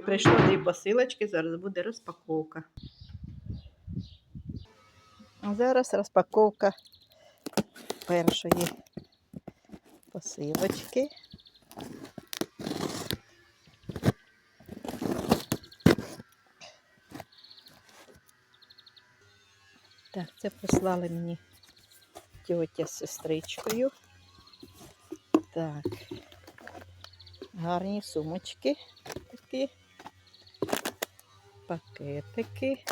Прийшло дві посилочки, зараз буде розпаковка. А зараз розпаковка першої посилочки. Так, це послали мені тьотя з сестричкою. Так. Гарні сумочки такі. Пакетики.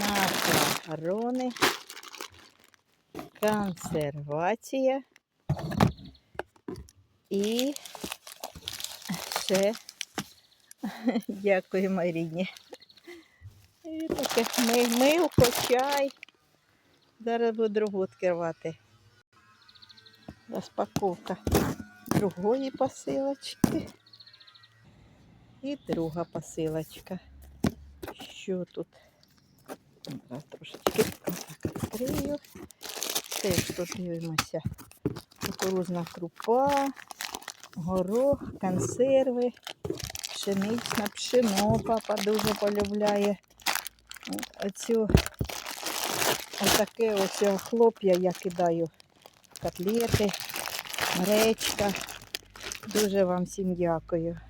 Макарони. Консервація. І ще дякую Маріні. І милко, чай. Зараз буду другу відкривати. Розпаковка другої посилочки. І друга посилочка. Що тут? Зараз трошечки відкрию. Теж тут дивимося. Кукурузна крупа, горох, консерви, пшенична пшено. Папа дуже полюбляє. Оцю отаке ось хлоп'я я кидаю котлети, гречка. Дуже вам всім дякую.